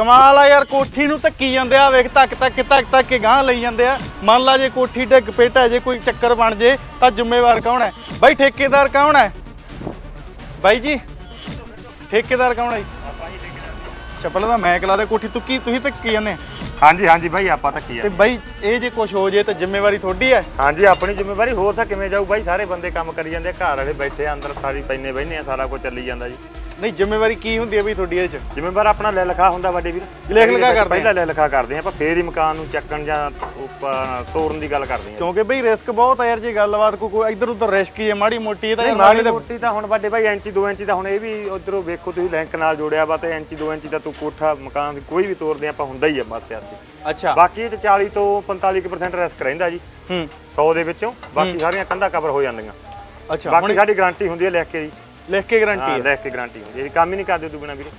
ਕਮਾਲ ਆ ਯਾਰ ਕੋਠੀ ਨੂੰ ਧੱਕੀ ਜਾਂਦੇ ਆ ਵੇਖ ਧੱਕ ਧੱਕ ਧੱਕ ਧੱਕ ਕੇ ਗਾਂ ਲਈ ਜਾਂਦੇ ਆ। ਮੰਨ ਲਾ ਜੇ ਕੋਠੀ ਡਿੱਗ ਪੇਟਾ ਜੇ ਕੋਈ ਚੱਕਰ ਬਣ ਜੇ ਤਾਂ ਜ਼ਿੰਮੇਵਾਰ ਕੌਣ ਹੈ? ਬਾਈ ਠੇਕੇਦਾਰ ਕੌਣ ਹੈ? ਬਾਈ ਜੀ ਠੇਕੇਦਾਰ ਕੌਣ ਹੈ ਜੀ? ਚੱਪਲ ਦਾ ਮੈਂ ਕਲਾ ਦੇ ਕੋਠੀ ਤੂੰ ਕੀ ਤੁਸੀਂ ਧੱਕੀ ਜਾਂਦੇ? ਹਾਂਜੀ ਹਾਂਜੀ ਬਾਈ ਆਪਾਂ ਤਾਂ ਕੀ ਆ ਤੇ ਬਾਈ ਇਹ ਜੇ ਕੁਝ ਹੋ ਜੇ ਤਾਂ ਜ਼ਿੰਮੇਵਾਰੀ ਤੁਹਾਡੀ ਹੈ। ਹਾਂਜੀ ਆਪਣੀ ਜ਼ਿੰਮੇਵਾਰੀ ਹੋਰ ਤਾਂ ਕਿਵੇਂ ਜਾਊ? ਬਾਈ ਸਾਰੇ ਬੰਦੇ ਕੰਮ ਕਰੀ ਜਾਂਦੇ ਆ, ਘਰ ਵਾਲੇ ਬੈਠੇ ਆ, ਅੰਦਰ ਸਾਰੀ ਪੈਨੇ ਬੈਨੇ ਆ ਸਾਰਾ ਕੁਝ ਚੱਲੀ ਜਾਂਦਾ ਜੀ। ਨਹੀਂ ਜ਼ਿੰਮੇਵਾਰੀ ਕੀ ਹੁੰਦੀ ਹੈ ਬਈ ਤੁਹਾਡੀ ਇਹਦੇ ਚ? ਜ਼ਿੰਮੇਵਾਰ ਆਪਣਾ ਲੈ ਲਿਖਾ ਹੁੰਦਾ ਵੱਡੇ ਵੀਰ। ਲਿਖ ਲਿਖਾ ਕਰਦੇ। ਪਹਿਲਾਂ ਲੈ ਲਿਖਾ ਕਰਦੇ ਆਪਾਂ ਫੇਰ ਹੀ ਮਕਾਨ ਨੂੰ ਚੱਕਣ ਜਾਂ ਤੋੜਨ ਦੀ ਗੱਲ ਕਰਦੇ ਆ। ਕਿਉਂਕਿ ਬਈ ਰਿਸਕ ਬਹੁਤ ਆ ਯਾਰ ਜੇ ਗੱਲਬਾਤ ਕੋਈ ਇੱਧਰ ਉੱਧਰ ਰਿਸਕ ਹੀ ਹੈ ਮਾੜੀ ਮੋਟੀ ਇਹ ਤਾਂ ਮਾੜੀ ਮੋਟੀ ਤਾਂ ਹੁਣ ਵੱਡੇ ਭਾਈ ਇੰਚੀ 2 ਇੰਚੀ ਦਾ ਹੁਣ ਇਹ ਵੀ ਉਧਰੋਂ ਵੇਖੋ ਤੁਸੀਂ ਲਿੰਕ ਨਾਲ ਜੋੜਿਆ ਵਾ ਤੇ ਇੰਚੀ 2 ਇੰਚੀ ਦਾ ਤੂੰ ਕੋਠਾ ਮਕਾਨ ਦੀ ਕੋਈ ਵੀ ਤੋੜਦੇ ਆਪਾਂ ਹੁੰਦਾ ਹੀ ਆ ਬਸ ਯਾਰ ਤਾਂ- ਅੱਛਾ। ਬਾਕੀ ਇਹ 'ਚ 40 ਤੋਂ 45% ਰਿਸਕ ਰਹਿੰਦਾ ਜੀ। ਹੂੰ। 100 ਦੇ ਵਿੱਚੋਂ ਬਾਕੀ ਸਾਰੀਆਂ ਕੰਧਾਂ ਕਵਰ ਹੋ ਜਾਂਦੀਆਂ। ਅੱਛਾ ਬਾਕੀ ਸਾਡੀ ਗਾਰੰਟੀ ਹੁੰਦੀ ਹੈ ਲਿਖ ਕੇ ਜੀ। ਲਿਖ ਕੇ ਗਾਰੰਟੀ ਹਾਂ ਹੈ। ਲਿਖ ਕੇ ਗਾਰੰਟੀ ਹੁੰਦੀ ਹੈ। ਇਹ ਕੰਮ ਹੀ ਨਹੀਂ ਕਰਦੇ ਤੂੰ ਬਿਨਾ ਵੀਰੇ।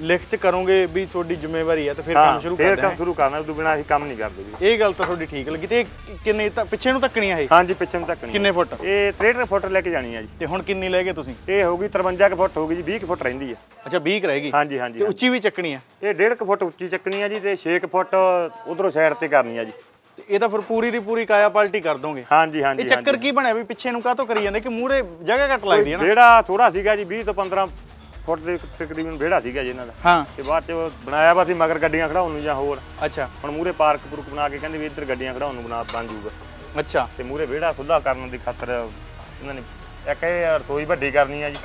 ਲਿਖ ਚ ਕਰੋਗੇ ਵੀ ਤੁਹਾਡੀ ਜ਼ਿੰਮੇਵਾਰੀ ਹੈ ਤਾਂ ਫਿਰ ਕੰਮ ਹਾਂ ਸ਼ੁਰੂ ਫੇਰ ਕਰਦੇ ਕੰਮ ਸ਼ੁਰੂ ਕਰਨਾ ਤੂੰ ਬਿਨਾ ਅਸੀਂ ਕੰਮ ਨਹੀਂ ਕਰਦੇ ਜੀ ਇਹ ਗੱਲ ਤਾਂ ਤੁਹਾਡੀ ਠੀਕ ਲੱਗੀ ਤੇ ਇਹ ਕਿੰਨੇ ਤਾਂ ਪਿੱਛੇ ਨੂੰ ਧੱਕਣੀਆਂ ਇਹ? ਹਾਂਜੀ ਪਿੱਛੇ ਨੂੰ ਤੱਕ ਨਹੀਂ ਕਿੰਨੇ ਫੁੱਟ? ਇਹ 63 ਫੁੱਟ ਲੈ ਕੇ ਜਾਣੀ ਹੈ ਜੀ। ਤੇ ਹੁਣ ਕਿੰਨੀ ਲੈ ਗਏ ਤੁਸੀਂ? ਇਹ ਹੋਊਗੀ 53 ਕੁ ਫੁੱਟ ਹੋਊਗੀ ਜੀ 20 ਕੁ ਫੁੱਟ ਰਹਿੰਦੀ ਹੈ ਅੱਛਾ 20 ਕੁ ਰਹੇਗੀ ਹਾਂਜੀ ਹਾਂਜੀ ਤੇ ਉੱਚੀ ਵੀ ਚੱਕਣੀ ਹੈ ਇਹ 1.5 ਫੁੱਟ ਉੱਚੀ ਚੱਕਣੀ ਹੈ ਜੀ ਤੇ 6 ਫੁੱਟ ਉਧਰੋਂ ਸਾਈਡ ਤੇ ਕਰਨੀ ਹੈ ਜੀ। ਇਹ ਤਾਂ ਫਿਰ ਪੂਰੀ ਦੀ ਪੂਰੀ ਕਾਇਆ ਪਲਟੀ ਕਰ ਦੋਗੇ। ਹਾਂਜੀ ਹਾਂਜੀ ਇਹ ਚੱਕਰ ਕੀ ਬਣਿਆ ਵੀ ਪਿੱਛੇ ਨੂੰ ਕਾਹਤੋਂ ਕਰੀ ਜਾਂਦੇ ਕਿ ਮੂਹਰੇ ਜਗ੍ਹਾ ਘੱਟ ਲੱਗਦੀ ਹੈ ਨਾ? ਵਿਹੜਾ ਥੋੜਾ ਸੀਗਾ ਜੀ 20 ਤੋਂ 15 ਫੁੱਟ ਦੇ ਤਕਰੀਬਨ ਵਿਹੜਾ ਸੀਗਾ ਜੀ ਇਹਨਾਂ ਦਾ। ਹਾਂ। ਤੇ ਬਾਅਦ ਚ ਬਣਾਇਆ ਵਾ ਸੀ ਮਗਰ ਗੱਡੀਆਂ ਖੜਾਉਣ ਨੂੰ ਜਾਂ ਹੋਰ। ਅੱਛਾ। ਹੁਣ ਮੂਰੇ ਪਾਰਕ ਪੂਰਕ ਬਣਾ ਕੇ ਕਹਿੰਦੇ ਵੀ ਇੱਧਰ ਗੱਡੀਆਂ ਖੜਾਉਣ ਨੂੰ ਬਣਾ ਬਣ ਜਾਊਗਾ ਅੱਛਾ। ਤੇ ਮੂਰੇ ਵਿਹੜਾ ਖੁੱਲਾ ਕਰਨ ਦੀ ਖਾਤਰ ਇਹਨਾਂ ਨੇ ਇੱਕ ਇਹ ਰਸੋਈ ਵੱਡੀ ਕਰਨੀ ਆ ਜੀ।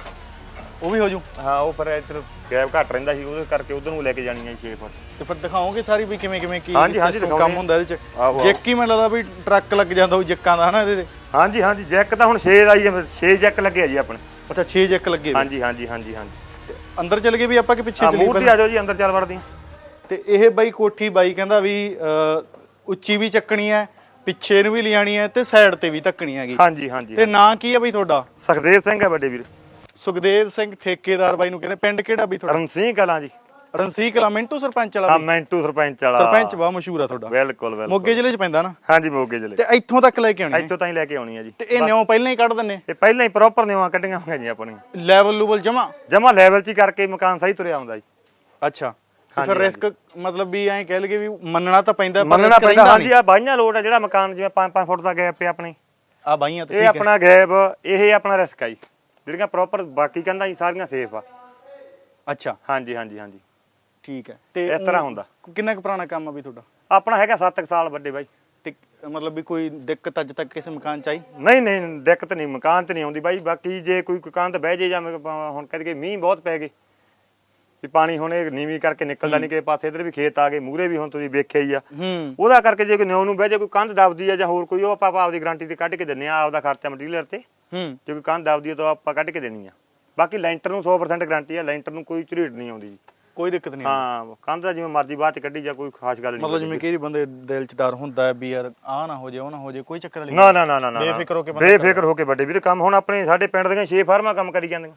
ਉਹ ਵੀ ਹੋ ਜੂ ਹਾਂ ਉਹ ਪਰ ਇੱਧਰ ਗੈਪ ਘੱਟ ਰਹਿੰਦਾ ਸੀ ਉਹਦੇ ਕਰਕੇ ਉਧਰ ਨੂੰ ਲੈ ਕੇ ਜਾਣੀ ਆ 6 ਫੁੱਟ ਤੇ ਫਿਰ ਦਿਖਾਓਗੇ ਸਾਰੀ ਵੀ ਕਿਵੇਂ ਕਿਵੇਂ ਕੀ ਹਾਂਜੀ, ਹਾਂਜੀ, system ਦਿਖਾਉਂਦੇ ਕੰਮ ਹੁੰਦਾ ਇਹਦੇ ਆਹੋ, ਆਹੋ। ਚ ਜੈਕ ਹੀ ਮੈਨੂੰ ਲੱਗਦਾ ਵੀ ਟਰੱਕ ਲੱਗ ਜਾਂਦਾ ਉਹ ਜੈਕਾਂ ਦਾ ਹਨਾ ਇਹਦੇ ਤੇ? ਹਾਂਜੀ ਹਾਂਜੀ ਜੈਕ ਤਾਂ ਹੁਣ 6 ਆਈ 6 ਜੈਕ ਲੱਗੇ ਆ ਜੀ ਆਪਣੇ। ਅੱਛਾ 6 ਜੈਕ ਲੱਗੇ ਵੇ। ਹਾਂਜੀ ਹਾਂਜੀ ਹਾਂਜੀ ਹਾਂਜੀ। ਅੰਦਰ ਚਲ ਗਏ ਵੀ ਆਪਾਂ ਕਿ ਪਿੱਛੇ ਆ ਚਲੀ ਮੂਰਤੀ ਆ ਜਾਓ ਜੀ ਅੰਦਰ ਚੱਲ ਵੜਦੀ ਤੇ ਇਹ ਬਾਈ ਕੋਠੀ ਬਾਈ ਕਹਿੰਦਾ ਵੀ ਅਹ, ਉੱਚੀ ਵੀ ਚੱਕਣੀ ਹੈ ਪਿੱਛੇ ਨੂੰ ਵੀ ਲਿਆਣੀ ਹੈ ਤੇ ਸਾਈਡ ਤੇ ਵੀ ਧੱਕਣੀ ਹੈਗੀ। ਹਾਂਜੀ ਹਾਂਜੀ ਤੇ ਨਾਂ ਕੀ ਹੈ ਬਾਈ ਤੁਹਾਡਾ? ਸੁਖਦੇਵ ਸਿੰਘ ਹੈ ਵੱਡੇ ਵੀਰ। ਸੁਖਦੇਵ ਸਿੰਘ ਠੇਕੇਦਾਰ ਬਾਈ ਨੂੰ ਕਹਿੰਦੇ ਪਿੰਡ ਕਿਹੜਾ ਬਈ ਤੁਹਾਡਾ? ਰਣਸੀਂਹ ਕਲਾਂ ਜੀ। ਰਣਸੀ ਕਲਾ ਮਿੰਟੂ ਸਰਪੰਚ ਵਾਲਾ ਹਾਂ ਬਈ? ਮੈਂਟੂ ਸਰਪੰਚ ਵਾਲਾ। ਸਰਪੰਚ ਬਹੁਤ ਮਸ਼ਹੂਰ ਆ ਤੁਹਾਡਾ। ਬਿਲਕੁਲ ਬਿਲਕੁਲ। ਮੋਗੇ ਜ਼ਿਲ੍ਹੇ ਚ ਪੈਂਦਾ ਨਾ? ਹਾਂਜੀ ਮੋਗੇ ਜ਼ਿਲ੍ਹੇ। ਤੇ ਇੱਥੋਂ ਤੱਕ ਲੈ ਕੇ ਆਉਣੀ ਹੈ? ਇੱਥੋਂ ਤਾਂ ਹੀ ਲੈ ਕੇ ਆਉਣੀ ਆ ਜੀ। ਤੇ ਇਹ ਨਿਉ ਪਹਿਲਾਂ ਹੀ ਕੱਢ ਦਿੰਨੇ? ਇਹ ਪਹਿਲਾਂ ਹੀ ਪ੍ਰੋਪਰ ਨਿਵਾਂ ਕੱਢੀਆਂ ਹੋਈਆਂ ਜੀ ਆਪਣੀਆਂ। ਲੈਵਲ ਲੂਵਲ ਜਮਾ ਜਮਾ ਲੈਵਲ 'ਚ ਹੀ ਕਰਕੇ ਮਕਾਨ ਸਹੀ ਤੁਰਿਆ ਆਉਂਦਾ ਜੀ। ਅੱਛਾ। ਤੇ ਹਾਂਜੀ, ਫਿਰ ਰਿਸਕ ਮਤਲਬ ਵੀ ਐਂ ਕਹਿ ਲਈਏ ਵੀ ਮੰਨਣਾ ਤਾਂ ਪੈਂਦਾ ਪਰ ਮੰਨਣਾ risk ਪੈਂਦਾ। ਰਹਿੰਦਾ ਹਾਂਜੀ ਆ ਬਾਈਆਂ ਲੋਡ ਆ ਜਿਹੜਾ ਮਕਾਨ ਜਿਵੇਂ 5-5 ਫੁੱਟ ਦਾ ਗੈਪ ਹੈ ਆਪਣੀ। ਆ ਬਾਈਆਂ ਤੇ ਇਹ ਠੀਕ ਹੈ। ਆਪਣਾ ਗੈਪ ਇਹ ਆਪਣਾ ਰਿਸਕ ਆ ਜੀ। ਜਿਹੜੀਆਂ ਪ੍ਰੋਪਰ ਬਾਕੀ ਕਹਿੰਦਾ ਜੀ ਸਾਰੀਆਂ ਸੇਫ ਆ। ਅੱਛਾ। ਹਾਂਜੀ ਹਾਂਜੀ ਹਾਂਜੀ। ਠੀਕ ਹੈ। ਤੇ ਇਸ ਤਰ੍ਹਾਂ ਹੁੰਦਾ। ਕਿੰਨਾ ਕੁ ਪੁਰਾਣਾ ਕੰਮ ਆ ਵੀ ਤੁਹਾਡਾ? ਆਪਣਾ ਹੈਗਾ 7 ਸਾਲ ਵੱਡੇ ਬਾਈ। ਤੇ ਮਤਲਬ ਵੀ ਕੋਈ ਦਿੱਕਤ ਅੱਜ ਤੱਕ ਕਿਸੇ ਮਕਾਨ ਚ ਆਈ? ਨਹੀਂ ਨਹੀਂ ਦਿੱਕਤ ਨਹੀਂ ਮਕਾਨ ਤੇ ਨਹੀਂ ਆਉਂਦੀ ਬਾਈ। ਬਾਕੀ ਜੇ ਕੋਈ ਤੇ ਬਹਿ ਜੇ ਜਾਂ ਹੁਣ ਕਦ ਕੇ ਮੀਂਹ ਬਹੁਤ ਪੈ ਗਏ। ਵੀ ਪਾਣੀ ਹੁਣ ਇਹ ਨੀਵੀਂ ਕਰਕੇ ਨਿਕਲਦਾ ਨਹੀਂ ਕਿਸੇ ਪਾਸੇ ਇਧਰ ਵੀ ਖੇਤ ਆ ਗਏ ਮੂਰੇ ਵੀ ਹੁਣ ਤੁਸੀਂ ਵੇਖਿਆ ਹੀ ਆ। ਉਹਦਾ ਕਰਕੇ ਜੇ ਕੋਈ ਨਿਉ ਨੂੰ ਬਹਿ ਜੇ ਕੋਈ ਕੰਧ ਦਬਦੀ ਆ ਜਾਂ ਹੋਰ ਕੋਈ ਉਹ ਆਪਾਂ ਆਪਦੀ ਗਾਰੰਟੀ ਤੇ ਕੱਢ ਕੇ ਦਿੰਨੇ ਆ ਆਪਦਾ ਖਰਚਾ ਮਟੀਰੀਅਲ ਤੇ। ਹੂੰ। ਜੇ ਕੋਈ ਕੰਧ ਦਬਦੀ ਆ ਤਾਂ ਆਪਾਂ ਕੱਢ ਕੇ ਦੇਣੀ ਆ। ਬਾਕੀ ਲੈਂਟਰ ਨੂੰ 100% ਗਾਰੰਟੀ ਆ ਲੈਂਟਰ ਨੂੰ ਕੋਈ ਝਰੀਟ ਨਹੀਂ ਆਉਂਦੀ ਜੀ। ਕੋਈ ਦਿੱਕਤ ਨਹੀਂ। ਹਾਂ ਕੰਧ ਦਾ ਜਿਵੇਂ ਮਰਜ਼ੀ ਬਾਅਦ ਚ ਕੱਢੀ ਜਾਂ ਕੋਈ ਖਾਸ ਗੱਲ ਨਹੀਂ ਮਤਲਬ ਜਿਵੇਂ ਕਿਹੜੀ ਬੰਦੇ ਦਿਲ ਚ ਡਰ ਹੁੰਦਾ ਹੈ ਵੀ ਯਾਰ ਆ ਨਾ ਹੋ ਜਾਏ ਉਹ ਨਾ ਹੋ ਜਾਏ ਕੋਈ ਚੱਕਰ ਵਾਲੀ ਨਾ ਨਾ ਨਾ ਨਾ ਬੇਫਿਕਰ ਹੋ ਕੇ ਬੰਦਾ ਬੇਫਿਕਰ ਹੋ ਕੇ ਵੱਡੇ ਵੀਰ ਕੰਮ ਹੁਣ ਆਪਣੇ ਸਾਡੇ ਪਿੰਡ ਦੀਆਂ 6 ਫਾਰਮਾਂ ਕੰਮ ਕਰੀ ਜਾਂਦੀਆਂ।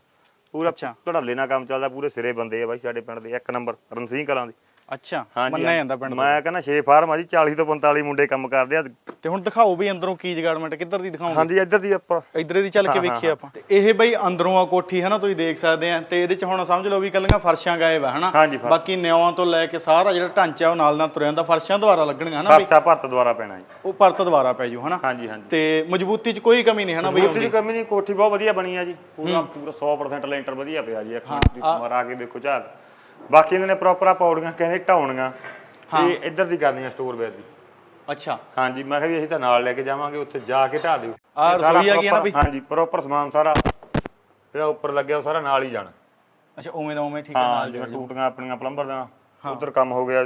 ਪੂਰਾ ਅੱਛਾ। ਧੜੱਲੇ ਨਾਲ ਕੰਮ ਚੱਲਦਾ ਪੂਰੇ ਸਿਰੇ ਬੰਦੇ ਆ ਬਾਈ ਸਾਡੇ ਪਿੰਡ ਦੇ ਇੱਕ ਨੰਬਰ ਰਣਸੀਂਹ ਕਲਾਂ ਦੇ। ਅੱਛਾ ਹਾਂਜੀ ਮੰਨਿਆ ਜਾਂਦਾ ਪਿੰਡ ਦਾ ਮੈਂ ਕਹਿੰਦਾ 6 ਫਾਰਮ ਆ ਜੀ 40 ਤੋਂ 45 ਮੁੰਡੇ ਕੰਮ ਕਰਦੇ ਆ। ਤੇ ਹੁਣ ਦਿਖਾਓ ਵੀ ਅੰਦਰੋਂ ਕੀ ਜਗਾੜਮੈਂਟ ਕਿੱਧਰ ਦੀ ਦਿਖਾਓਗੇ? ਹਾਂਜੀ ਇੱਧਰ ਦੀ ਆਪਾਂ। ਇਧਰੇ ਦੀ ਚੱਲ ਕੇ ਵੇਖੀਏ ਆਪਾਂ। ਤੇ ਇਹ ਬਈ ਅੰਦਰੋਂ ਆ ਕੋਠੀ ਹੈ ਨਾ ਤੁਸੀਂ ਦੇਖ ਸਕਦੇ ਆ। ਤੇ ਇਹਦੇ ਚ ਹੁਣ ਸਮਝ ਲਓ ਵੀ ਕੱਲੀਆਂ ਫਰਸ਼ਾਂ ਗਾਇਬ ਆ ਹਨਾ? ਹਾਂਜੀ, ਫਰਸ਼। ਬਾਕੀ ਨਿਆਵਾਂ ਤੋਂ ਲੈ ਕੇ ਸਾਰਾ ਜਿਹੜਾ ਢਾਂਚਾ ਉਹ ਨਾਲ ਨਾਲ ਤੁਰਿਆ ਜਾਂਦਾ। ਫਰਸ਼ਾਂ ਦੁਆਰਾ ਲੱਗਣਗੀਆਂ ਹਨਾ ਬਈ? ਭਰਤ ਦੁਆਰਾ ਪੈਣਾ ਜੀ। ਉਹ ਪਰਤ ਦੁਆਰਾ ਪੈ ਜੂ ਹਨਾ? ਹਾਂਜੀ ਹਾਂਜੀ। ਤੇ ਮਜ਼ਬੂਤੀ ਚ ਕੋਈ ਕਮੀ ਨਹੀਂ ਹਨਾ ਬਈ ਦੀ ਕਮੀ ਨਹੀਂ ਕੋਠੀ ਬਹੁਤ ਵਧੀਆ ਬਣੀ ਆ ਜੀ। ਪੂਰਾ ਪੂਰਾ 100% ਲੈਂਟਰ ਵਧੀਆ ਪਿਆ ਜੀ। ਮਿੰਟ ਦੀ ਮਾਰ ਆ ਕੇ ਦੇਖੋ ਝਾਕ। ਬਾਕੀ ਇਹਨਾਂ ਨੇ ਪ੍ਰੋਪਰ ਆ ਪੌੜੀਆਂ ਕਹਿੰਦੇ ਢਾਉਣੀਆਂ ਤੇ ਇੱਧਰ ਦੀ ਕਰਨੀਆਂ ਸਟੋਰ ਵੇਅਰ ਦੀ। ਅੱਛਾ। ਹਾਂਜੀ ਮੈਂ ਕਿਹਾ ਵੀ ਅਸੀਂ ਤਾਂ ਨਾਲ ਲੈ ਕੇ ਜਾਵਾਂਗੇ ਉੱਥੇ ਜਾ ਕੇ ਢਾ ਦਿਓ। ਸਾਰਾ ਰਸੋਈ ਆ ਗਈ ਆ ਨਾ ਵੀ? ਹਾਂਜੀ ਪ੍ਰੋਪਰ ਸਮਾਨ ਸਾਰਾ ਜਿਹੜਾ ਉੱਪਰ ਲੱਗਿਆ ਉਹ ਸਾਰਾ ਨਾਲ ਹੀ ਜਾਣਾ। ਅੱਛਾ ਉਵੇਂ ਦਾ ਉਵੇਂ ਠੀਕ ਨਾਲ ਜਿਵੇਂ ਟੂਟੀਆਂ ਆਪਣੀਆਂ ਪਲੰਬਰ ਦਾ। ਉਧਰ ਕੰਮ ਹੋ ਗਿਆ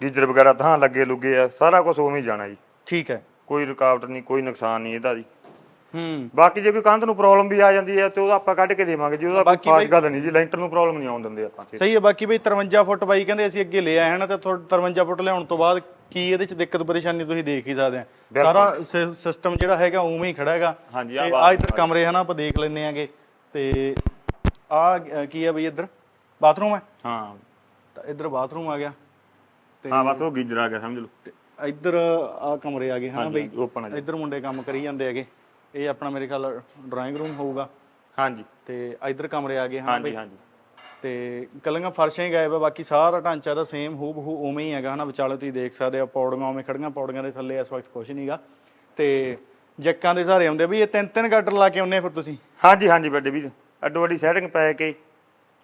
ਗੀਜ਼ਰ ਵਗੈਰਾ ਤਾਂ ਲੱਗੇ ਲੁੱਗੇ ਆ ਸਾਰਾ ਕੁਝ ਉਵੇਂ ਹੀ ਜਾਣਾ ਜੀ। ਠੀਕ ਹੈ। ਕੋਈ ਰੁਕਾਵਟ ਨਹੀਂ ਕੋਈ ਨੁਕਸਾਨ ਨਹੀਂ ਇਹਦਾ ਜੀ। ਹੂੰ। ਬਾਕੀ ਜੇ ਕੋਈ ਕੰਧ ਨੂੰ ਪ੍ਰੋਬਲਮ ਵੀ ਆ ਜਾਂਦੀ ਹੈ ਤੇ ਉਹਦਾ ਆਪਾਂ ਕੱਢ ਕੇ ਦੇਵਾਂਗੇ। ਜੀ ਉਹਦਾ ਕੋਈ ਖਾਸ ਗੱਲ ਨਹੀਂ ਜੀ ਲੈਂਟਰ ਨੂੰ ਪ੍ਰੋਬਲਮ ਨਹੀਂ ਆਉਣ ਦਿੰਦੇ ਆਪਾਂ। ਸਹੀ ਹੈ ਬਾਕੀ ਬਈ 53 ਫੁੱਟ ਬਾਈ ਕਹਿੰਦੇ ਅਸੀਂ ਅੱਗੇ ਲੈ ਆਏ ਹਨ ਤੇ ਥੋੜਾ 53 ਫੁੱਟ ਲਿਆਉਣ ਤੋਂ ਬਾਅਦ ਕੀ ਇਹਦੇ ਚ ਦਿੱਕਤ ਪਰੇਸ਼ਾਨੀ ਤੁਸੀਂ ਦੇਖ ਹੀ ਸਕਦੇ ਆ। ਸਾਰਾ ਸਿਸਟਮ ਜਿਹੜਾ ਹੈਗਾ ਉਵੇਂ ਹੀ ਖੜਾ ਹੈਗਾ। ਹਾਂਜੀ, ਆਹ ਆ ਇੱਧਰ ਕਮਰੇ ਹਨ ਆਪਾਂ ਦੇਖ ਲੈਂਦੇ ਆਂਗੇ। ਤੇ ਆ ਕੀ ਹੈ ਬਈ ਇੱਧਰ? ਬਾਥਰੂਮ ਹੈ? ਹਾਂ। ਤਾਂ ਇੱਧਰ ਬਾਥਰੂਮ ਆ ਗਿਆ। ਤੇ ਹਾਂ ਬਸ ਉਹ ਗੀਜ਼ਰ ਆ ਗਿਆ ਸਮਝ ਲਓ। ਇੱਧਰ ਆ ਕਮਰੇ ਆ ਗਏ ਬਈ। ਹੈ ਜੀ। ਇੱਧਰ ਮੁੰਡੇ ਕੰਮ ਕਰੀ ਜਾਂਦੇ ਹੈਗੇ। ਇਹ ਆਪਣਾ ਮੇਰੇ ਖਿਆਲ ਡਰਾਇੰਗ ਰੂਮ ਹੋਊਗਾ। ਹਾਂਜੀ। ਤੇ ਇੱਧਰ ਕਮਰੇ ਆ ਗਏ ਹਾਂਜੀ ਬਈ। ਹਾਂਜੀ। ਤੇ ਕੱਲੀਆਂ ਫਰਸ਼ਾਂ ਹੀ ਗਾਇਬ ਆ ਬਾਕੀ ਸਾਰਾ ਢਾਂਚਾ ਦਾ ਸੇਮ ਹੂਬ ਹੂ ਉਵੇਂ ਹੀ ਹੈਗਾ ਹਨਾ? ਵਿਚਾਲੇ ਤੁਸੀਂ ਦੇਖ ਸਕਦੇ ਆ ਪੌੜੀਆਂ ਉਵੇਂ ਖੜੀਆਂ ਪੌੜੀਆਂ ਦੇ ਥੱਲੇ ਇਸ ਵਕਤ ਕੁਝ ਨਹੀਂਗਾ ਤੇ ਜੱਕਾਂ ਦੇ ਸਹਾਰੇ ਆਉਂਦੇ ਵੀ ਇਹ ਤਿੰਨ ਤਿੰਨ ਗਾਟਰ ਲਾ ਕੇ ਆਉਂਦੇ ਆ ਫਿਰ ਤੁਸੀਂ। ਹਾਂਜੀ ਹਾਂਜੀ ਵੱਡੇ ਵੀਰ। ਅੱਡੋ ਅੱਡੀ ਸੈਟਿੰਗ ਪੈ ਕੇ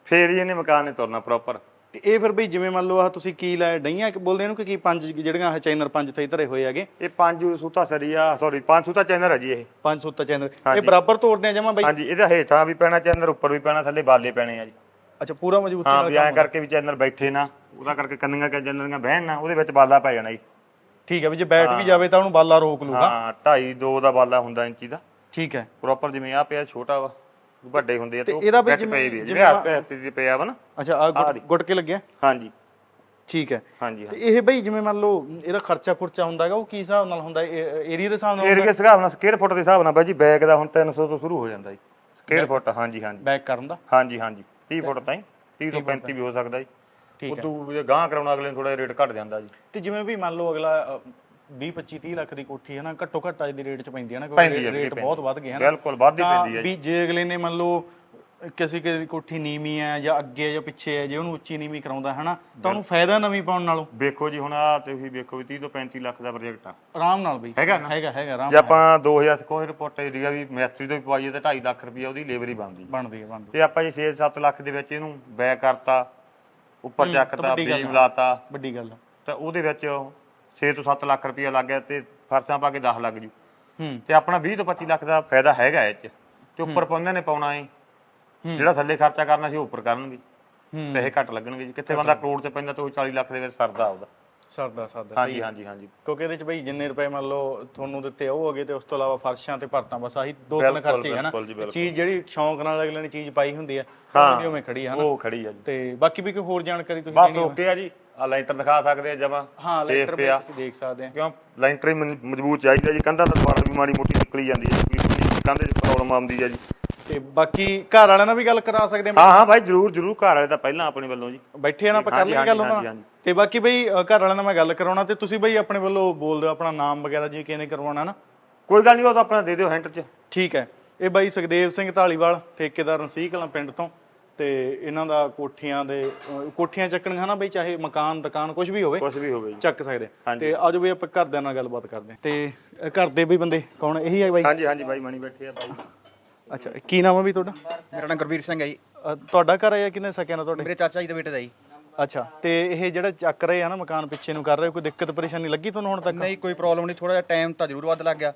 ਫੇਰ ਹੀ ਇਹਨੇ ਮਕਾਨ ਨੇ ਤੁਰਨਾ ਪ੍ਰੋਪਰ ਤੇ ਇਹ ਫਿਰ ਬਈ ਜਿਵੇਂ ਮੰਨ ਲਓ ਆ ਤੁਸੀਂ ਕੀ ਲਾਇਆ ਡਈਆਂ ਕਿ ਬੋਲਦੇ ਇਹਨੂੰ ਕਿ ਕੀ ਪੰਜ ਜਿਹੜੀਆਂ ਇਹ ਚਾਈਨਰ ਪੰਜ ਥਈ ਧਰੇ ਹੋਏ ਹੈਗੇ? ਇਹ ਪੰਜ ਸੂਤਾ ਸਰੀਆ ਸੌਰੀ ਪੰਜ ਸੂਤਾ ਚੈਨਰ ਹੈ ਜੀ ਇਹ। ਪੰਜ ਸੁੱਤਾ ਚਾਈਨਰ ਇਹ ਬਰਾਬਰ ਤੋੜਦੇ ਆ ਜਮਾ ਬਈ? ਹਾਂਜੀ ਇਹਦਾ ਹੇਠਾਂ ਵੀ ਪੈਣਾ ਚੈਨਰ ਉੱਪਰ ਵੀ ਪੈਣਾ ਥੱਲੇ ਬਾਲੇ ਪੈਣੇ ਆ ਜੀ। ਅੱਛਾ ਪੂਰਾ ਮਜ਼ਬੂਤੀ ਹਾਂ ਵੀ ਐਂ ਕਰਕੇ ਵੀ ਚੈਨਰ ਬੈਠੇ ਨਾ ਉਹਦਾ ਕਰਕੇ ਕੰਨੀਆਂ ਕਿ ਚੈਨਰੀਆਂ ਬਹਿਣ ਨਾ ਉਹਦੇ ਵਿੱਚ ਬਾਲਾ ਪੈ ਜਾਣਾ ਜੀ। ਠੀਕ ਹੈ ਵੀ ਜੇ ਬੈਠ ਵੀ ਜਾਵੇ ਤਾਂ ਉਹਨੂੰ ਬਾਲਾ ਰੋਕ ਲੂਗਾ। ਹਾਂ 2.5 2 ਦਾ ਬਾਲਾ ਹੁੰਦਾ ਇੰਚੀ ਦਾ। ਠੀਕ ਹੈ। ਪ੍ਰੋਪਰ ਜਿਵੇਂ ਆ ਪਿਆ ਛੋਟਾ ਵਾ। ਵੱਡੇ ਹੁੰਦੇ ਆ ਤੇ ਇਹਦਾ ਵੀ ਜਿਵੇਂ- ਜਿਵੇਂ ਹੱਥ ਹੱਥ ਦੀ ਪਿਆ ਵਾ ਨਾ। ਅੱਛਾ ਆ ਗੁੱਟ ਕੇ ਲੱਗਿਆ? ਹਾਂਜੀ। ਠੀਕ ਹੈ। ਹਾਂਜੀ ਤੇ ਇਹ ਬਈ ਜਿਵੇਂ ਮੰਨ ਲਓ ਇਹਦਾ ਖਰਚਾ ਖੁਰਚਾ ਹੁੰਦਾ ਹੈਗਾ ਉਹ ਕੀ ਹਿਸਾਬ ਨਾਲ ਹੁੰਦਾ? ਏਰੀਆ ਦੇ ਹਿਸਾਬ ਨਾਲ ਏਰੀਆ ਦੇ ਹਿਸਾਬ ਨਾਲ ਸਕੁਅਰ ਫੁੱਟ ਦੇ ਹਿਸਾਬ ਨਾਲ ਬਾਈ ਜੀ ਬੈਗ ਦਾ ਹੁਣ 300 ਤੋਂ ਸ਼ੁਰੂ ਹੋ ਜਾਂਦਾ ਜੀ। ਸਕੁਅਰ ਫੁੱਟ ਹਾਂਜੀ ਹਾਂਜੀ। ਬੈਕ ਕਰਨ ਦਾ? ਹਾਂਜੀ ਹਾਂਜੀ। 30 ਫੁੱਟ ਤਾਈਂ। 30 ਤੋਂ 35 ਵੀ ਹੋ ਸਕਦਾ ਜੀ। ਠੀਕ ਹੈ। ਉਦੋਂ ਜੇ ਗਾਂ ਕਰਾਉਣਾ ਅਗਲੇ ਨੂੰ ਥੋੜਾ ਰੇਟ ਘਟ ਜਾਂਦਾ ਜੀ। ਤੇ ਜਿਵੇਂ ਵੀ ਮੰਨ ਲਓ ਅਗਲਾ 20 25 30 ਲੱਖ ਦੀ ਕੋਠੀ ਹੈ ਨਾ ਘੱਟੋ ਘੱਟ ਅੱਜ ਦੀ ਰੇਟ ਚ ਪੈਂਦੀ ਹੈ ਨਾ ਪੈਂਦੀ ਹੈ ਰੇਟ ਬਹੁਤ ਵੱਧ ਗਏ ਹਨ। ਬਿਲਕੁਲ ਵੱਧ ਹੀ ਤਾਂ ਪੈਂਦੀ ਹੈ ਜੀ। ਵੀ ਜੇ ਅਗਲੇ ਨੇ ਮੰਨ ਲਓ ਕਿਸੇ ਕਿਸੇ ਦੀ ਕੋਠੀ ਨੀਵੀਂ ਹੈ ਜਾਂ ਅੱਗੇ ਜਾਂ ਪਿੱਛੇ ਹੈ ਜੇ ਉਹਨੂੰ ਉੱਚੀ ਨੀਵੀਂ ਕਰਾਉਂਦਾ ਹੈ ਨਾ ਤਾਂ ਉਹਨੂੰ ਫਾਇਦਾ ਨਵੀਂ ਪਾਉਣ ਨਾਲੋਂ। ਵੇਖੋ ਜੀ ਹੁਣ ਆ ਤੁਸੀਂ ਵੇਖੋ ਵੀ 30 ਤੋਂ 35 ਲੱਖ ਦਾ ਪ੍ਰੋਜੈਕਟ ਆ। ਆਰਾਮ ਨਾਲ ਬਈ। ਹੈਗਾ ਨਾ? ਹੈਗਾ ਹੈਗਾ ਆਰਾਮ ਜੇ ਆਪਾਂ 2000 ਸਕੁਅਰ ਫੁੱਟ ਏਰੀਆ ਵੀ ਮੈਸਤਰੀ ਤੋਂ ਵੀ ਪਵਾਈਏ ਤਾਂ 2.5 ਲੱਖ ਰੁਪਈਆ ਉਹਦੀ ਲੇਬਰ ਹੀ ਬਣਦੀ। ਬਣਦੀ ਹੈ ਬਣਦੀ ਤੇ ਆਪਾਂ ਜੇ 6-7 ਲੱਖ ਦੇ ਵਿੱਚ ਇਹਨੂੰ ਬੈਕ ਕਰਤਾ ਉੱਪਰ ਚੱਕਤਾ ਵੱਡੀ ਗੱਲ ਬੀਮ ਲਾਤਾ ਵੱਡੀ ਗੱਲ ਆ। ਤਾਂ ਉਹਦੇ ਵਿੱਚ 6 ਤੋਂ 7 ਲੱਖ ਰੁਪਈਆ ਲੱਗ ਗਿਆ ਤੇ ਫਰਸ਼ਾਂ ਪਾ ਕੇ 10 ਲੱਗ ਜੂ। ਹੂੰ। ਤੇ ਆਪਣਾ 20 ਤੋਂ 25 ਲੱਖ ਦਾ ਫਾਇਦਾ ਹੈਗਾ ਇਹ ਚ। ਤੇ ਉੱਪਰ ਪਾਉਂਦੇ ਨੇ ਪਾਉਣਾ ਏ। ਜਿਹੜਾ ਥੱਲੇ ਖਰਚਾ ਕਰਨਾ ਸੀ ਉਹ ਉੱਪਰ ਕਰਨਗੇ। ਹੂੰ। ਪੈਸੇ ਘੱਟ ਲੱਗਣਗੇ ਜੀ। ਕਿੱਥੇ ਬੰਦਾ ਕਰੋੜ ਤੇ ਪੈਂਦਾ ਤਾਂ ਉਹ 40 ਲੱਖ ਦੇ ਵਿੱਚ ਸਰਦਾ ਆਉਦਾ ਸਰਦਾ ਸਰਦਾ। ਹਾਂਜੀ ਹਾਂਜੀ ਹਾਂਜੀ। ਕਿਉਂਕਿ ਇਹਦੇ ਚ ਬਈ ਜਿੰਨੇ ਰੁਪਏ ਮੰਨ ਲਓ ਤੁਹਾਨੂੰ ਦਿੱਤੇ ਉਹ ਹੋਗੇ ਤੇ ਉਸ ਤੋਂ ਇਲਾਵਾ ਫਰਸ਼ਾਂ ਤੇ ਭਰਤਾਂ ਬਸ ਆਹੀ ਦੋ ਤਿੰਨ ਖਰਚੇ ਹਨ। ਚੀਜ਼ ਜਿਹੜੀ ਸ਼ੌਂਕ ਨਾਲ ਅਗਲੇ ਨੇ ਚੀਜ਼ ਪਾਈ ਹੁੰਦੀ ਹੈ ਹਾਂ। ਉਹਦੀ ਉਵੇਂ ਖੜੀ ਹੈ ਹਨਾ? ਉਹ ਖੜੀ ਆ ਜੀ। ਤੇ ਬਾਕੀ ਵੀ ਕੋਈ ਹੋਰ ਜਾਣਕਾਰੀ ਤੁਸੀਂ ਬਸ ਦੇਣੀ? ਓਕੇ ਆ ਜੀ। ਆ ਲੈਂਟਰ ਦਿਖਾ ਸਕਦੇ ਆ ਜਮਾ। ਹਾਂ ਲੈਟਰ ਪਿਆ। ਤੁਸੀਂ ਦੇਖ ਸਕਦੇ ਆ। ਕਿਉਂ? ਲੈਂਟਰ ਹੀ ਮਜ਼ਬੂਤ ਚਾਹੀਦਾ ਜੀ। ਕੰਧਾਂ ਦਾ ਸਵਾਰ ਵੀ ਮਾੜੀ ਮੋਟੀ ਨਿਕਲੀ ਜਾਂਦੀ ਹੈ। ਕੋਈ ਕੰਧ 'ਚ ਪ੍ਰੋਬਲਮ ਆਉਂਦੀ ਹੈ ਜੀ। ਤੇ ਬਾਕੀ ਘਰ ਵਾਲਿਆਂ ਨਾਲ ਵੀ ਗੱਲ ਕਰਾ ਸਕਦੇ ਆ ਹਾਂ ਹਾਂ ਭਾਈ ਜਰੂਰ ਜਰੂਰ। ਘਰ ਵਾਲੇ ਤਾਂ ਪਹਿਲਾਂ ਆਪਣੇ ਵੱਲੋਂ ਜੀ। ਬੈਠੇ ਆ ਨਾ ਆਪਾਂ ਕਰ ਲਈ ਗੱਲ ਉਹਨਾਂ। ਤੇ ਬਾਕੀ ਬਈ ਘਰ ਵਾਲਿਆਂ ਨਾਲ ਮੈਂ ਗੱਲ ਕਰਾਉਣਾ ਤੇ ਤੁਸੀਂ ਬਈ ਆਪਣੇ ਵੱਲੋਂ ਬੋਲ ਦਿਓ ਆਪਣਾ ਨਾਮ ਵਗੈਰਾ ਜੇ ਕਿਸੇ ਨੇ ਕਰਵਾਉਣਾ ਨਾ। ਕੋਈ ਗੱਲ ਨਹੀਂ ਉਹ ਤਾਂ ਆਪਣਾ ਦੇ ਦਿਓ ਹਿੰਟ 'ਚ। ਠੀਕ ਹੈ। ਇਹ ਬਾਈ ਸੁਖਦੇਵ ਸਿੰਘ ਢਾਲੀਵਾਲ ਠੇਕੇਦਾਰ ਨਸੀਹ ਕਲਾਂ ਪਿੰਡ ਤੋਂ। ਤੇ ਇਹਨਾਂ ਦਾ ਕੋਠੀਆਂ ਦੇ ਕੋਠੀਆਂ ਚੱਕਣੀਆਂ ਨਾ ਬਈ ਚਾਹੇ ਮਕਾਨ ਦੁਕਾਨ ਕੁਝ ਵੀ ਹੋਵੇ ਕੁਝ ਵੀ ਹੋਵੇ ਜੀ। ਚੱਕ ਸਕਦੇ। ਹਾਂਜੀ। ਤੇ ਆਜੋ ਵੀ ਆਪਾਂ ਘਰਦਿਆਂ ਨਾਲ ਗੱਲਬਾਤ ਕਰਦੇ ਹਾਂ। ਤੇ ਅ, ਘਰ ਦੇ ਵੀ ਬੰਦੇ ਕੌਣ? ਇਹੀ ਹੈ ਬਾਈ? ਹਾਂਜੀ ਹਾਂਜੀ ਬਾਈ ਮਣੀ ਬੈਠੇ ਆ ਬਾਈ। ਅੱਛਾ ਕੀ ਨਾਮ ਹੈ ਵੀ ਤੁਹਾਡਾ? ਮੇਰਾ ਨਾਮ ਗੁਰਵੀਰ ਸਿੰਘ ਹੈ ਜੀ। ਅ, ਤੁਹਾਡਾ ਘਰ ਹੈ ਜਾਂ ਕਿੰਨੇ ਸਕਿਆ ਨਾ ਤੁਹਾਡੇ? ਮੇਰੇ ਚਾਚਾ ਜੀ ਦਾ ਬੇਟੇ ਦਾ ਜੀ। ਅੱਛਾ ਤੇ ਇਹ ਜਿਹੜਾ ਚੱਕ ਰਹੇ ਆ ਨਾ ਮਕਾਨ ਪਿੱਛੇ ਨੂੰ ਕਰ ਰਹੇ ਕੋਈ ਦਿੱਕਤ ਪਰੇਸ਼ਾਨੀ ਲੱਗੀ ਤੁਹਾਨੂੰ ਹੁਣ ਤੱਕ? ਨਹੀਂ ਕੋਈ ਪ੍ਰੋਬਲਮ ਨਹੀਂ ਥੋੜਾ ਜਿਹਾ ਟਾਈਮ ਤਾਂ ਜ਼ਰੂਰ ਵੱਧ ਲੱਗ ਗਿਆ।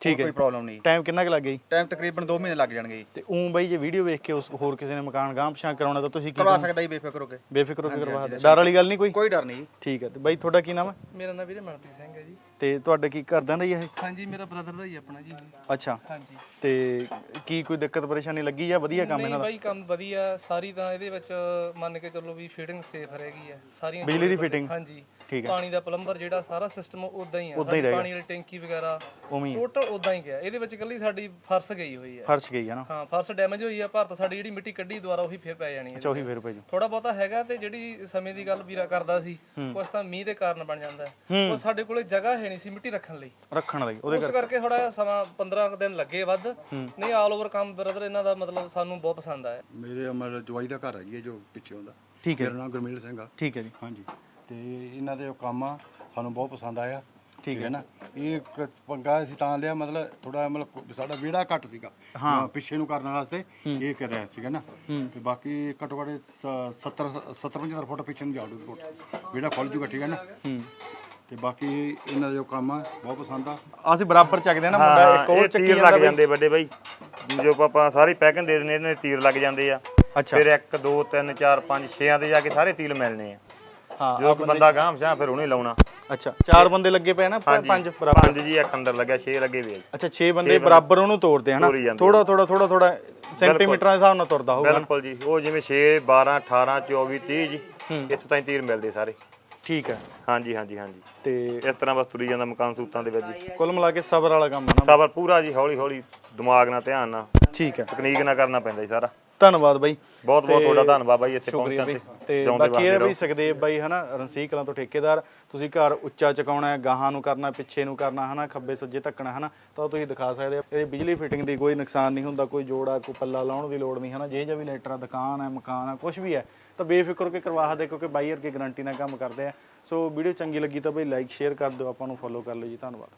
ਠੀਕ ਹੈ ਕੋਈ ਪ੍ਰੋਬਲਮ ਨਹੀਂ। ਟਾਈਮ ਕਿੰਨਾ ਕੁ ਲੱਗ ਗਿਆ ਜੀ? ਟਾਈਮ ਤਕਰੀਬਨ 2 ਮਹੀਨੇ ਲੱਗ ਜਾਣਗੇ ਜੀ। ਤੇ ਉਂ ਬਈ ਜੇ ਵੀਡੀਓ ਵੇਖ ਕੇ ਉਸ ਹੋਰ ਕਿਸੇ ਨੇ ਮਕਾਨ ਗਾਂਹ ਪਛਾਂ ਕਰਾਉਣਾ ਤਾਂ ਤੁਸੀਂ ਕੀ ਕਰਵਾ ਸਕਦਾ ਜੀ ਬੇਫਿਕਰ ਹੋ ਕੇ। ਬੇਫਿਕਰ ਹੋ ਕੇ ਕਰਵਾ ਡਰ ਵਾਲੀ ਗੱਲ ਨਹੀਂ ਕੋਈ? ਕੋਈ ਡਰ ਨਹੀਂ। ਜੀ ਠੀਕ ਹੈ ਤੇ ਬਾਈ ਤੁਹਾਡਾ ਕੀ ਨਾਮ ਹੈ? ਮੇਰਾ ਨਾਮ ਵੀਰੇ ਮਨਪ੍ਰੀਤ ਸਿੰਘ ਹੈ ਜੀ। ਤੇ ਤੁਹਾਡੇ ਕੀ ਕਰਦਿਆਂ ਦਾ ਹੀ ਇਹ? ਹਾਂਜੀ ਮੇਰਾ ਬ੍ਰਦਰ ਦਾ ਹੀ ਆਪਣਾ ਜੀ। ਅੱਛਾ। ਹਾਂਜੀ। ਤੇ ਕੀ ਕੋਈ ਦਿੱਕਤ ਪਰੇਸ਼ਾਨੀ ਲੱਗੀ ਜਾਂ ਵਧੀਆ ਕੰਮ ਨਹੀਂ ਇਹਨਾਂ ਦਾ? ਬਾਈ ਕੰਮ ਵਧੀਆ। ਸਾਰੀ ਤਾਂ ਇਹਦੇ ਵਿੱਚ ਮੰਨ ਕੇ ਚੱਲੋ ਵੀ ਫਿਟਿੰਗ ਸੇਫ ਰਹੇਗੀ ਹੈ ਸਾਰੀਆਂ ਬਿਜਲੀ ਦੀ ਫਿਟਿੰਗ ਹਾਂਜੀ। ਠੀਕ ਹੈ ਪਾਣੀ ਦਾ ਪਲੰਬਰ ਜਿਹੜਾ ਸਾਰਾ ਸਿਸਟਮ ਉਦਾਂ ਹੀ ਹੈ ਉੱਦਾਂ ਹੀ ਸਾਡੀ ਰਹੇਗਾ। ਪਾਣੀ ਵਾਲੀ ਟੈਂਕੀ ਵਗੈਰਾ ਉਵੇਂ ਹੀ। ਟੋਟਲ ਉਦਾਂ ਹੀ ਗਿਆ। ਇਹਦੇ ਵਿੱਚ ਇਕੱਲੀ ਸਾਡੀ ਫਰਸ਼ ਗਈ ਹੋਈ ਹੈ ਫਰਸ਼ ਗਈ ਹੈ ਨਾ। ਹਾਂ ਫਰਸ਼ ਡੈਮੇਜ ਹੋਈ ਹੈ ਭਾਰਤ ਸਾਡੀ ਜਿਹੜੀ ਮਿੱਟੀ ਕੱਢੀ ਦੁਆਰਾ ਉਹੀ ਫੇਰ ਪੈ ਜਾਣੀ ਹੈ ਚੌਹੀ ਫਿਰ ਰੁਪਏ ਜੀ ਥੋੜਾ ਬਹੁਤਾ ਹੈਗਾ ਤੇ ਜਿਹੜੀ ਸਮੇਂ ਦੀ ਗੱਲ ਵੀਰਾ ਕਰਦਾ ਸੀ ਕੁਛ ਤਾਂ ਮੀਂਹ ਦੇ ਕਾਰਨ ਬਣ ਜਾਂਦਾ। ਹੈ। ਉਹ ਸਾਡੇ ਕੋਲੇ ਜਗ੍ਹਾ ਹੈ ਨਹੀਂ ਸੀ ਮਿੱਟੀ ਰੱਖਣ ਲਈ। ਰੱਖਣ ਜੀ ਉਹਦੇ ਉਸ ਕਰਕੇ। ਥੋੜਾ ਜਿਹਾ ਸਮਾਂ 15 ਕੁ ਦਿਨ ਲੱਗੇ ਵੱਧ। ਨਹੀਂ ਆਲ ਓਵਰ ਕੰਮ ਬ੍ਰਦਰ ਇਹਨਾਂ ਦਾ ਮਤਲਬ ਸਾਨੂੰ ਬਹੁਤ ਪਸੰਦ ਆਇਆ। ਮੇਰੇ ਅਮਰ ਜਵਾਈ ਦਾ ਘਰ ਹੈ ਜੀ ਇਹ ਜੋ ਪਿੱਛੇ ਹੁੰਦਾ ਠੀਕ ਹੈ ਮੇਰਾ ਨਾਮ ਗੁਰਮੇਲ ਸਿੰਘ ਆ। ਠੀਕ ਹੈ ਜੀ। ਹਾਂਜੀ। ਤੇ ਇਹਨਾਂ ਦੇ ਕੰਮ ਆ ਸਾਨੂੰ ਬਹੁਤ ਪਸੰਦ ਆਇਆ। ਠੀਕ ਹੈ। ਨਾ? ਇਹ ਇੱਕ ਪੰਗਾ ਅਸੀਂ ਤਾਂ ਲਿਆ ਮਤਲਬ ਥੋੜਾ ਮਤਲਬ ਸਾਡਾ ਵਿਹੜਾ ਘੱਟ ਸੀਗਾ। ਪਿੱਛੇ ਨੂੰ ਕਰਨ ਵਾਸਤੇ ਇਹ ਕਰ ਰਿਹਾ ਸੀਗਾ ਨਾ। ਤੇ ਬਾਕੀ ਘੱਟੋ ਘੱਟ 70 70 75 ਫੁੱਟ ਪਿੱਛੇ ਨੂੰ ਜਾਊਗਾ ਕੋਟ ਵਿਹੜਾ ਖੁੱਲ ਜੂਗਾ ਠੀਕ ਹੈ ਨਾ? ਤੇ ਬਾਕੀ ਇਹਨਾਂ ਦਾ ਜੋ ਕੰਮ ਆ ਬਹੁਤ ਪਸੰਦ ਆ। ਅਸੀਂ ਬਰਾਬਰ ਚੱਕਦੇ ਆ ਨਾ ਮੁੰਡਾ ਇੱਕ ਹੋਰ ਚੱਕੀ ਲੱਗ ਜਾਂਦੇ ਵੱਡੇ ਬਾਈ। ਜੋ ਆਪਾਂ ਸਾਰੀ ਪੈਕਿੰਗ ਦੇ ਦਿੰਦੇ ਇਹਨਾਂ ਦੇ ਤੀਰ ਲੱਗ ਜਾਂਦੇ ਆ। ਅੱਛਾ। ਫਿਰ 1 2 3 4 5 6 ਦੇ ਜਾ ਕੇ ਸਾਰੇ ਤੀਰ ਮਿਲਣੇ ਆ। ਹਾਂ ਕੋਈ ਬੰਦਾ ਗਾਂਹ ਪਛਾਂ ਫਿਰ ਉਹਨੇ ਲਾਉਣਾ। ਅੱਛਾ ਚਾਰ ਬੰਦੇ ਲੱਗੇ ਪਏ ਨਾ ਪੰਜ ਬਰਾਬਰ। ਪੰਜ ਜੀ ਇੱਕ ਅੰਦਰ ਲੱਗਿਆ 6 ਲੱਗੇ ਵੇ ਜੀ। ਅੱਛਾ 6 ਬੰਦੇ ਬਰਾਬਰ ਉਹਨੂੰ ਤੋੜਦੇ ਹਨਾ ਥੋੜਾ ਥੋੜਾ ਥੋੜਾ ਥੋੜਾ ਸੈਂਟੀਮੀਟਰਾਂ ਦੇ ਹਿਸਾਬ ਨਾਲ ਤੁਰਦਾ ਹੋਊਗਾ। ਨਾ। ਬਿਲਕੁਲ ਜੀ ਉਹ ਜਿਵੇਂ 6 12 18 24 30 ਜੀ ਇੱਥੇ ਤਾਈਂ ਤੀਰ ਮਿਲਦੇ ਸਾਰੇ। ਠੀਕ ਹੈ। ਹਾਂਜੀ ਹਾਂਜੀ ਹਾਂਜੀ। ਤੇ ਇਸ ਤਰ੍ਹਾਂ ਬਸ ਤੁਰੀ ਜਾਂਦਾ ਮਕਾਨ ਸੂਤਾਂ ਦੇ ਵਿੱਚ ਜੀ। ਕੁੱਲ ਮਿਲਾ ਕੇ ਸਬਰ ਵਾਲਾ ਕੰਮ ਹੈ ਨਾ। ਸਬਰ ਪੂਰਾ ਜੀ ਹੌਲੀ ਹੌਲੀ ਦਿਮਾਗ ਨਾਲ ਧਿਆਨ ਨਾਲ। ਠੀਕ ਹੈ। ਤਕਨੀਕ ਨਾਲ ਕਰਨਾ ਪੈਂਦਾ ਜੀ ਸਾਰਾ। ਧੰਨਵਾਦ ਬਾਈ। ਬਹੁਤ ਬਹੁਤ ਤੁਹਾਡਾ ਧੰਨਵਾਦ ਬਾਈ ਇੱਥੇ ਸ਼ੁਕਰੀਆ ਪਹੁੰਚਣ ਬਈ। ਤੇ। ਤੇ ਜਿਉਂਦੇ ਬਾਕੀ ਇਹ ਵੀ ਸਕਦੇ ਬਾਈ ਹਨਾ ਰਣਸੀਹ ਕਲਾਂ ਤੋਂ ਠੇਕੇਦਾਰ। ਤੁਸੀਂ ਘਰ ਉੱਚਾ ਚਕਾਉਣਾ ਹੈ ਗਾਹਾਂ ਨੂੰ ਕਰਨਾ ਪਿੱਛੇ ਨੂੰ ਕਰਨਾ ਹਨਾ ਖੱਬੇ ਸੱਜੇ ਧੱਕਣਾ ਹਨਾ ਤਾਂ ਤੁਸੀਂ ਦਿਖਾ ਸਕਦੇ ਹੋ। ਇਹ ਬਿਜਲੀ ਫਿਟਿੰਗ ਦੀ ਕੋਈ ਨੁਕਸਾਨ ਨਹੀਂ ਹੁੰਦਾ ਕੋਈ ਜੋੜਾ ਕੋਈ ਪੱਲਾ ਲਾਉਣ ਦੀ ਲੋੜ ਨਹੀਂ ਹਨਾ ਜੇ ਜਾਂ ਵੀ ਲੈਟਰ ਆ ਦੁਕਾਨ ਹੈ ਮਕਾਨ ਹੈ ਕੁਝ ਵੀ ਹੈ। ਤਾਂ ਬੇਫਿਕਰ ਹੋ ਕੇ ਕਰਵਾ ਸਕਦੇ, ਕਿਉਂਕਿ ਬਾਈ ਵਰਗੇ ਗਾਰੰਟੀ ਨਾਲ ਕੰਮ ਕਰਦੇ ਆ। ਸੋ ਵੀਡੀਓ ਚੰਗੀ ਲੱਗੀ ਤਾਂ ਬਈ ਲਾਈਕ ਸ਼ੇਅਰ ਕਰ ਦਿਓ, ਆਪਾਂ ਨੂੰ ਫੋਲੋ ਕਰ ਲਓ ਜੀ, ਧੰਨਵਾਦ।